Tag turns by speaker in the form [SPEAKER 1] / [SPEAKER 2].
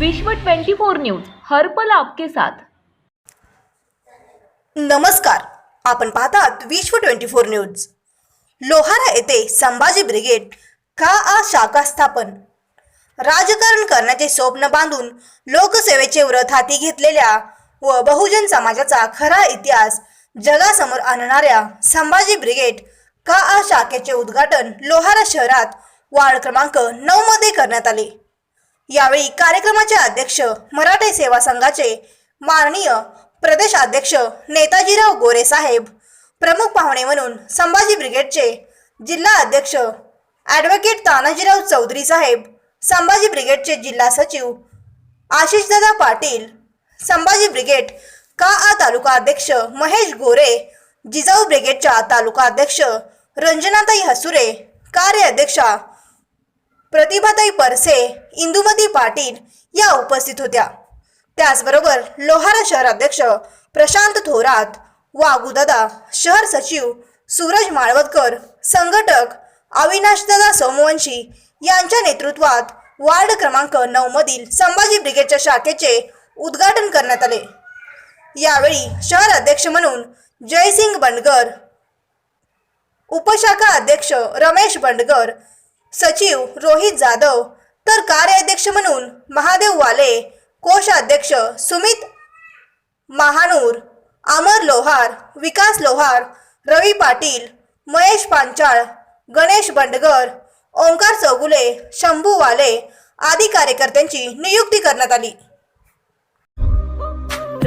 [SPEAKER 1] विश्व 24 न्यूज हर पल आपके साथ.
[SPEAKER 2] नमस्कार आपण पाहतात विश्व ट्वेंटी फोर न्यूज. लोहारा येथे संभाजी ब्रिगेड का आ शाखा स्थापन? राजकारण करण्याचे स्वप्न बांधून लोकसेवेचे व्रत हाती घेतलेल्या व बहुजन समाजाचा खरा इतिहास जगासमोर आणणाऱ्या संभाजी ब्रिगेड का आ शाखेचे उद्घाटन लोहारा शहरात वार्ड क्रमांक नऊ मध्ये करण्यात आले. यावेळी कार्यक्रमाचे अध्यक्ष मराठे सेवा संघाचे माननीय प्रदेशाध्यक्ष नेताजीराव गोरे साहेब प्रमुख पाहुणे म्हणून संभाजी ब्रिगेडचे जिल्हा अध्यक्ष ॲडव्होकेट तानाजीराव चौधरी साहेब संभाजी ब्रिगेडचे जिल्हा सचिव आशिषदादा पाटील संभाजी ब्रिगेड का आ तालुका अध्यक्ष महेश गोरे जिजाऊ ब्रिगेडच्या तालुका अध्यक्ष रंजनाताई हसुरे कार्याध्यक्षा प्रतिभाताई परसे इंदुमती पाटील या उपस्थित होत्या. त्याचबरोबर लोहारा शहराध्यक्ष प्रशांत थोरात वागुदादा शहर सचिव सूरज माळवतकर संघटक अविनाशदादा सोमवंशी यांच्या नेतृत्वात वार्ड क्रमांक नऊ मधील संभाजी ब्रिगेडच्या शाखेचे उद्घाटन करण्यात आले. यावेळी शहर अध्यक्ष म्हणून जयसिंग बंडगर उपशाखा अध्यक्ष रमेश बंडगर सचिव रोहित जाधव तर कार्याध्यक्ष म्हणून महादेव वाले कोषाध्यक्ष सुमित महानूर अमर लोहार विकास लोहार रवी पाटील महेश पांचाळ गणेश बंडगर ओंकार चौगुले शंभू वाले आदी कार्यकर्त्यांची नियुक्ती करण्यात आली.